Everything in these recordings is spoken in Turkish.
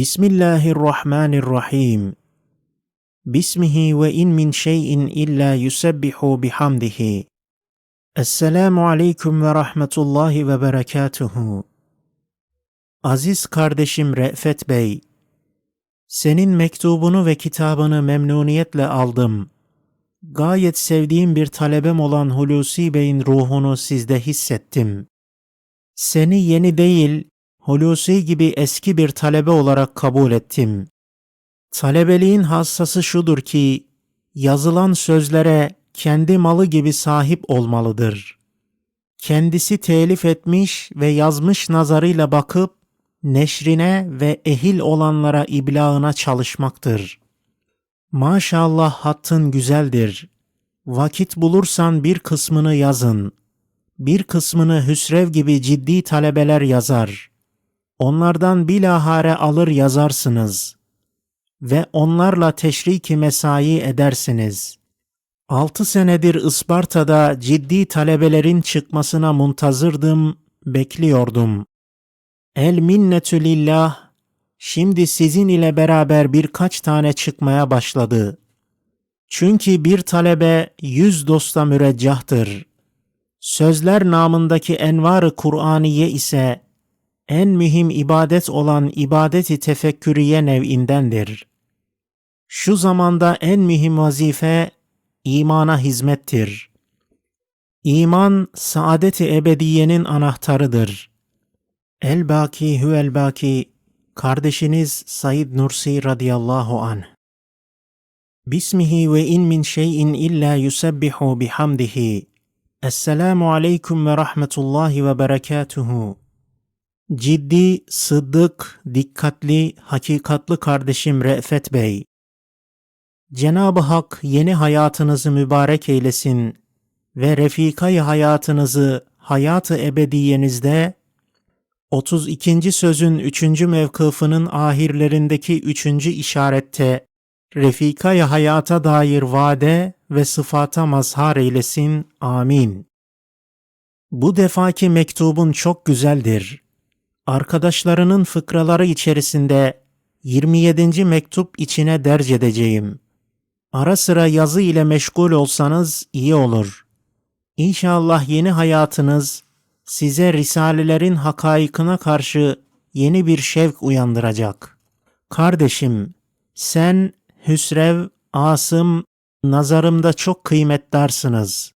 Bismillahirrahmanirrahim. Bismihi ve in min şeyin illa yusebbihu bihamdihi. Esselamu aleyküm ve rahmetullahi ve berekatuhu. Aziz kardeşim Re'fet Bey, senin mektubunu ve kitabını memnuniyetle aldım. Gayet sevdiğim bir talebem olan Hulusi Bey'in ruhunu sizde hissettim. Seni yeni değil, Hulusi gibi eski bir talebe olarak kabul ettim. Talebeliğin hassası şudur ki, yazılan sözlere kendi malı gibi sahip olmalıdır. Kendisi telif etmiş ve yazmış nazarıyla bakıp, neşrine ve ehil olanlara iblağına çalışmaktır. Maşallah hattın güzeldir. Vakit bulursan bir kısmını yazın. Bir kısmını Hüsrev gibi ciddi talebeler yazar. Onlardan bilahare alır yazarsınız. Ve onlarla teşriki mesai edersiniz. Altı senedir Isparta'da ciddi talebelerin çıkmasına muntazırdım, bekliyordum. El minnetü lillah, şimdi sizin ile beraber birkaç tane çıkmaya başladı. Çünkü bir talebe yüz dosta müreccahtır. Sözler namındaki envar-ı Kur'aniye ise en mühim ibadet olan ibadeti tefekkürüye nev'indendir. Şu zamanda en mühim vazife imana hizmettir. İman saadet-i ebediyenin anahtarıdır. El-Baki Hüvel-Baki kardeşiniz Said Nursi radıyallahu anh. Bismihi ve in min şeyin illa yusebbihu bihamdihi. Esselamu aleyküm ve rahmetullahi ve berekatuhu. Ciddi, sıddık, dikkatli, hakikatlı kardeşim Re'fet Bey. Cenab-ı Hak yeni hayatınızı mübarek eylesin ve refikayı hayatınızı hayatı ebediyenizde 32. sözün 3. mevkıfının ahirlerindeki 3. işarette refikayı hayata dair vade ve sıfata mazhar eylesin. Amin. Bu defaki mektubun çok güzeldir. Arkadaşlarının fıkraları içerisinde 27. mektup içine derc edeceğim. Ara sıra yazı ile meşgul olsanız iyi olur. İnşallah yeni hayatınız size risalelerin hakaikına karşı yeni bir şevk uyandıracak. Kardeşim, sen Hüsrev, Asım, nazarımda çok kıymetdarsınız.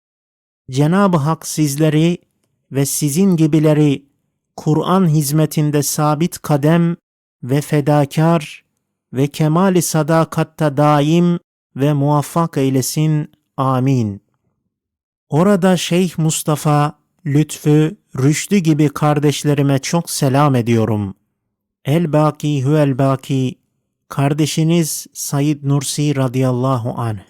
Cenab-ı Hak sizleri ve sizin gibileri Kur'an hizmetinde sabit kadem ve fedakar ve kemali sadakatta daim ve muvaffak eylesin. Amin. Orada Şeyh Mustafa, Lütfü, Rüştü gibi kardeşlerime çok selam ediyorum. El Baki Hüel Baki, kardeşiniz Said Nursi radıyallahu anh.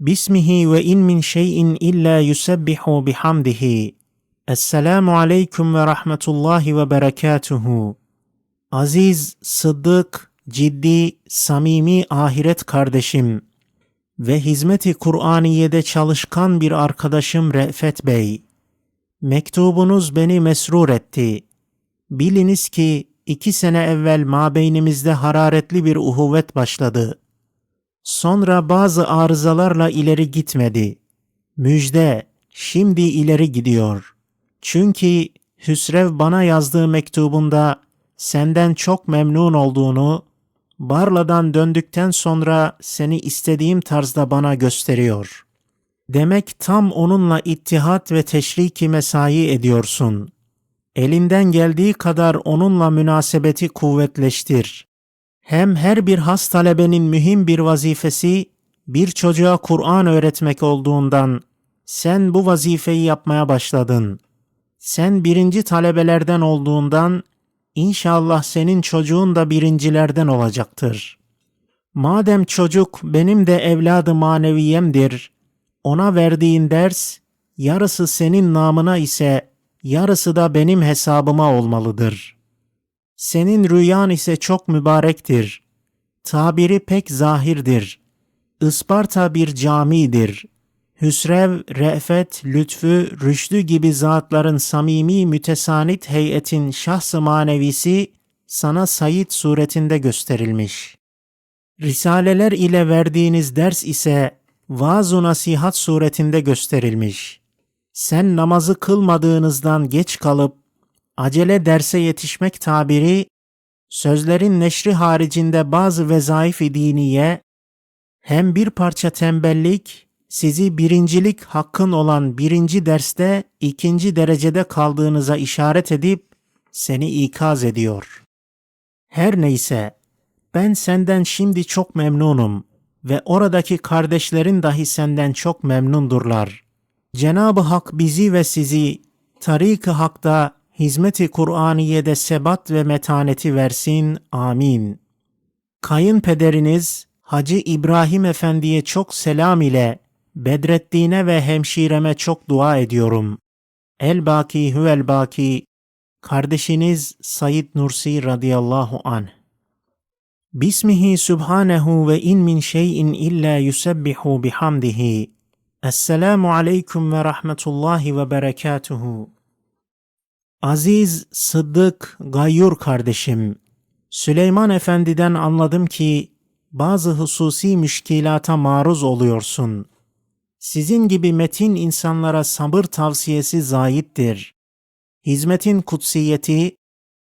Bismihi ve in min şeyin illa yusebbihu bihamdihi. Esselamu aleyküm ve rahmetullahi ve berekatuhu. Aziz, sıddık, ciddi, samimi ahiret kardeşim ve hizmeti Kur'aniye'de çalışkan bir arkadaşım Re'fet Bey. Mektubunuz beni mesrur etti. Biliniz ki iki sene evvel mabeynimizde hararetli bir uhuvvet başladı. Sonra bazı arızalarla ileri gitmedi. Müjde, şimdi ileri gidiyor. Çünkü Hüsrev bana yazdığı mektubunda senden çok memnun olduğunu, Barla'dan döndükten sonra seni istediğim tarzda bana gösteriyor. Demek tam onunla ittihat ve teşriki mesai ediyorsun. Elinden geldiği kadar onunla münasebeti kuvvetleştir. Hem her bir has talebenin mühim bir vazifesi bir çocuğa Kur'an öğretmek olduğundan sen bu vazifeyi yapmaya başladın. Sen birinci talebelerden olduğundan İnşallah senin çocuğun da birincilerden olacaktır. Madem çocuk benim de evladı maneviyemdir, ona verdiğin ders, yarısı senin namına ise yarısı da benim hesabıma olmalıdır. Senin rüyan ise çok mübarektir. Tabiri pek zahirdir. Isparta bir camidir. Hüsrev, Re'fet, Lütfü, Rüşdü gibi zatların samimi mütesanit heyetin şahsı manevisi sana Said suretinde gösterilmiş. Risaleler ile verdiğiniz ders ise vaaz-ı nasihat suretinde gösterilmiş. Sen namazı kılmadığınızdan geç kalıp acele derse yetişmek tabiri sözlerin neşri haricinde bazı vezaif-i diniye hem bir parça tembellik sizi birincilik hakkın olan birinci derste ikinci derecede kaldığınıza işaret edip seni ikaz ediyor. Her neyse ben senden şimdi çok memnunum ve oradaki kardeşlerin dahi senden çok memnundurlar. Cenab-ı Hak bizi ve sizi tarik-ı hakta hizmeti Kur'aniye'de sebat ve metaneti versin. Amin. Kayınpederiniz Hacı İbrahim Efendi'ye çok selam ile Bedrettin'e ve hemşireme çok dua ediyorum. El Baki Huvel kardeşiniz Said Nursi radıyallahu anh. Bismihi subhanehu ve in min şeyin illa yusebbihu bihamdihi. Esselamu aleyküm ve rahmetullahi ve berekatuhu. Aziz, Sıddık, Gayyur kardeşim, Süleyman Efendi'den anladım ki bazı hususi müşkilata maruz oluyorsun. Sizin gibi metin insanlara sabır tavsiyesi zayittir. Hizmetin kutsiyeti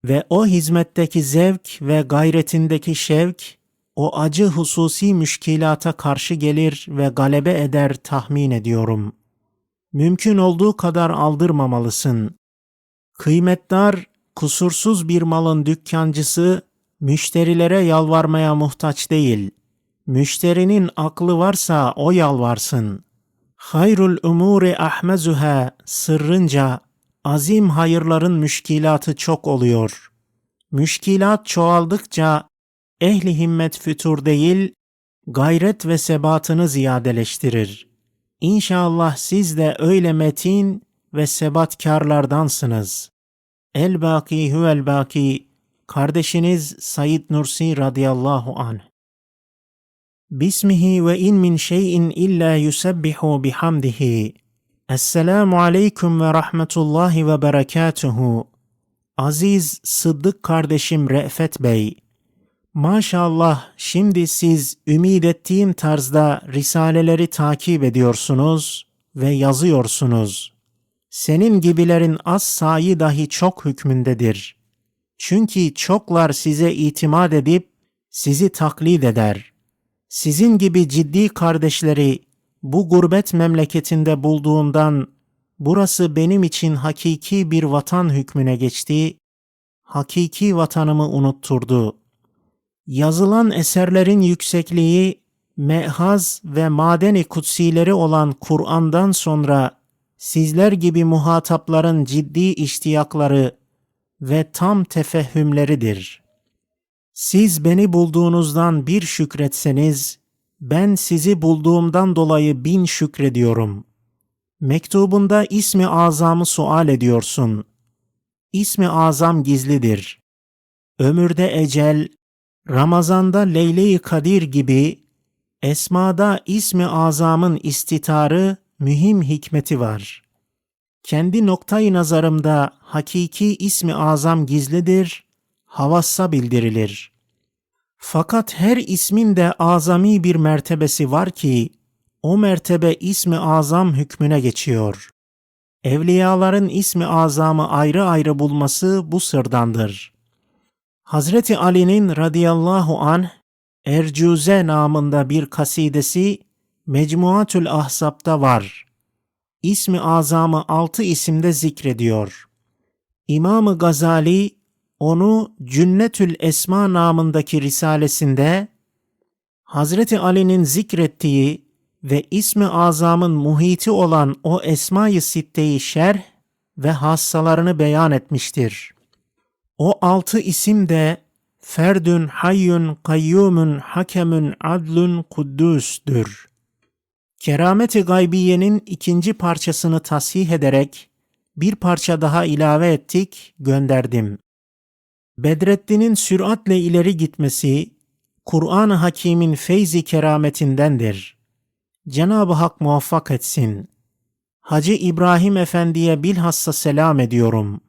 ve o hizmetteki zevk ve gayretindeki şevk, o acı hususi müşkilata karşı gelir ve galebe eder tahmin ediyorum. Mümkün olduğu kadar aldırmamalısın. Kıymetdar, kusursuz bir malın dükkancısı, müşterilere yalvarmaya muhtaç değil. Müşterinin aklı varsa o yalvarsın. Hayrul umuri ahmezuha sırrınca azim hayırların müşkilatı çok oluyor. Müşkilat çoğaldıkça ehli himmet fütur değil, gayret ve sebatını ziyadeleştirir. İnşallah siz de öyle metin ve sebatkarlardansınız. El baki huvel baki kardeşiniz Said Nursi radıyallahu anh. Bismihi ve in min şeyin illa yusebbihu bihamdihi. Esselamu aleyküm ve rahmetullahi ve berekatuhu. Aziz Sıddık kardeşim Re'fet Bey, Maşallah şimdi siz ümid ettiğim tarzda risaleleri takip ediyorsunuz ve yazıyorsunuz. Senin gibilerin az sayı dahi çok hükmündedir. Çünkü çoklar size itimat edip sizi taklit eder. Sizin gibi ciddi kardeşleri bu gurbet memleketinde bulduğundan burası benim için hakiki bir vatan hükmüne geçti, hakiki vatanımı unutturdu. Yazılan eserlerin yüksekliği, mehaz ve madeni kutsileri olan Kur'an'dan sonra sizler gibi muhatapların ciddi iştiyakları ve tam tefehümleridir. Siz beni bulduğunuzdan bir şükretseniz, ben sizi bulduğumdan dolayı bin şükrediyorum. Mektubunda ismi azamı sual ediyorsun. İsmi azam gizlidir. Ömürde ecel, Ramazanda Leyle-i Kadir gibi esmada ismi azamın istitarı mühim hikmeti var. Kendi noktayı nazarımda hakiki ismi azam gizlidir, havassa bildirilir. Fakat her ismin de azami bir mertebesi var ki, o mertebe ismi azam hükmüne geçiyor. Evliyaların ismi azamı ayrı ayrı bulması bu sırdandır. Hazreti Ali'nin radıyallahu anh Ercuze namında bir kasidesi Mecmuatül Ahzab'da var. İsmi azamı altı isimde zikrediyor. İmam-ı Gazali onu Cünnetül Esma namındaki risalesinde Hazreti Ali'nin zikrettiği ve ismi azamın muhiti olan o Esma-i Sitte'yi şerh ve hassalarını beyan etmiştir. O altı isim de Ferdün, Hayyun, Kayyumun, Hakemün, Adlun, Kuddüs'dür. Kerameti gaybiyenin ikinci parçasını tasih ederek bir parça daha ilave ettik, gönderdim. Bedrettin'in süratle ileri gitmesi, Kur'an-ı Hakîm'in feyzi kerametindendir. Cenab-ı Hak muvaffak etsin. Hacı İbrahim Efendi'ye bilhassa selam ediyorum.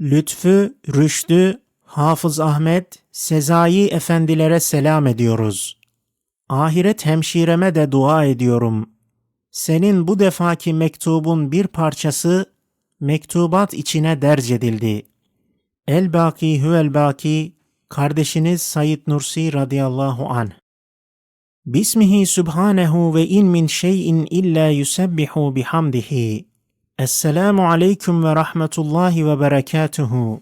Lütfü, rüştü, Hafız Ahmet, Sezai efendilere selam ediyoruz. Ahiret hemşireme de dua ediyorum. Senin bu defaki mektubun bir parçası mektubat içine derc edildi. El Baki Hüvel Baki kardeşiniz Said Nursi radıyallahu anh. Bismihi subhanehu ve in min şeyin illa yusebbihu bihamdihi. Esselamu aleyküm ve rahmetullahi ve berekatuhu.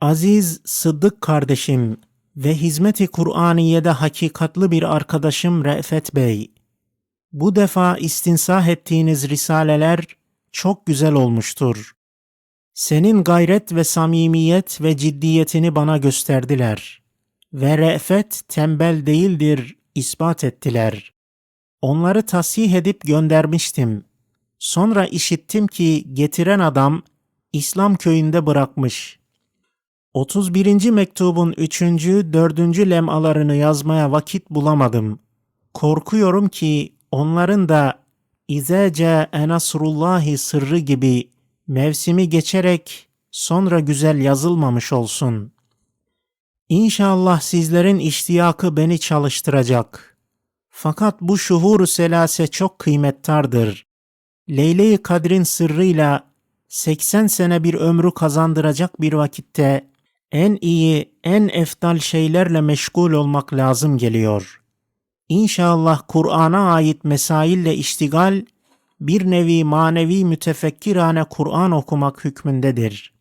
Aziz Sıddık kardeşim ve hizmeti Kur'aniye'de hakikatlı bir arkadaşım Re'fet Bey. Bu defa istinsah ettiğiniz risaleler çok güzel olmuştur. Senin gayret ve samimiyet ve ciddiyetini bana gösterdiler. Ve re'fet tembel değildir, ispat ettiler. Onları tasih edip göndermiştim. Sonra işittim ki getiren adam İslam köyünde bırakmış. 31. mektubun 3. 4. lemalarını yazmaya vakit bulamadım. Korkuyorum ki onların da İzece enasrullahi sırrı gibi mevsimi geçerek sonra güzel yazılmamış olsun. İnşallah sizlerin iştiyakı beni çalıştıracak. Fakat bu şuhur selase çok kıymettardır. Leyle-i Kadr'in sırrıyla 80 sene bir ömrü kazandıracak bir vakitte en iyi, en eftal şeylerle meşgul olmak lazım geliyor. İnşallah Kur'an'a ait mesaille iştigal bir nevi manevi mütefekkirane Kur'an okumak hükmündedir.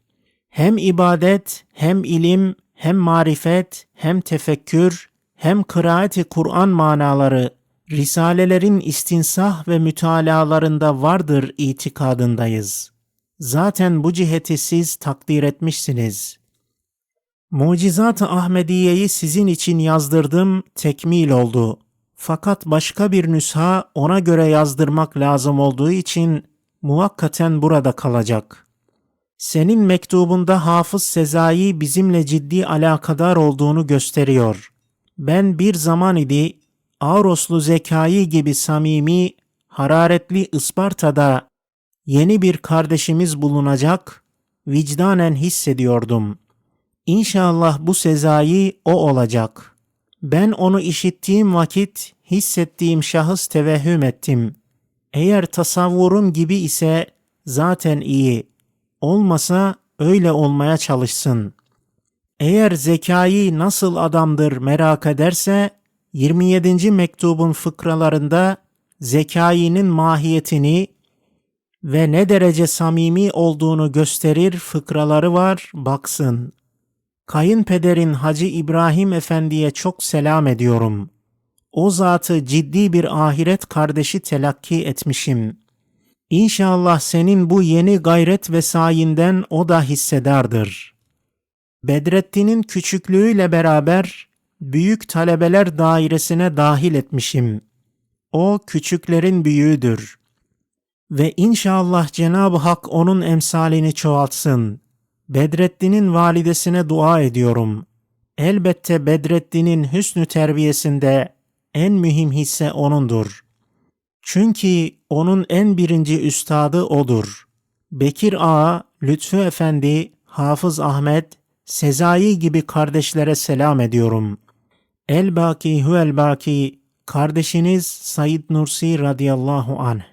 Hem ibadet, hem ilim, hem marifet, hem tefekkür, hem kıraati Kur'an manaları risalelerin istinsah ve mütalalarında vardır itikadındayız. Zaten bu ciheti siz takdir etmişsiniz. Mucizat-ı Ahmediye'yi sizin için yazdırdım, tekmil oldu. Fakat başka bir nüsha ona göre yazdırmak lazım olduğu için muvakkaten burada kalacak. Senin mektubunda Hafız Sezai bizimle ciddi alakadar olduğunu gösteriyor. Ben bir zaman idi Avroslu Zekai gibi samimi, hararetli Isparta'da yeni bir kardeşimiz bulunacak, vicdanen hissediyordum. İnşallah bu Sezai o olacak. Ben onu işittiğim vakit hissettiğim şahıs tevehhüm ettim. Eğer tasavvurum gibi ise zaten iyi. Olmasa öyle olmaya çalışsın. Eğer zekayı nasıl adamdır merak ederse 27. mektubun fıkralarında zekayinin mahiyetini ve ne derece samimi olduğunu gösterir fıkraları var baksın. Kayınpederin Hacı İbrahim Efendi'ye çok selam ediyorum. O zatı ciddi bir ahiret kardeşi telakki etmişim. İnşallah senin bu yeni gayret ve sayinden o da hissedardır. Bedrettin'in küçüklüğüyle beraber büyük talebeler dairesine dahil etmişim. O küçüklerin büyüğüdür. Ve inşallah Cenab-ı Hak onun emsalini çoğaltsın. Bedrettin'in validesine dua ediyorum. Elbette Bedrettin'in hüsnü terbiyesinde en mühim hisse onundur. Çünkü onun en birinci üstadı odur. Bekir Ağa, Lütfü Efendi, Hafız Ahmet, Sezai gibi kardeşlere selam ediyorum. El Baki Huel kardeşiniz Said Nursi radıyallahu anh.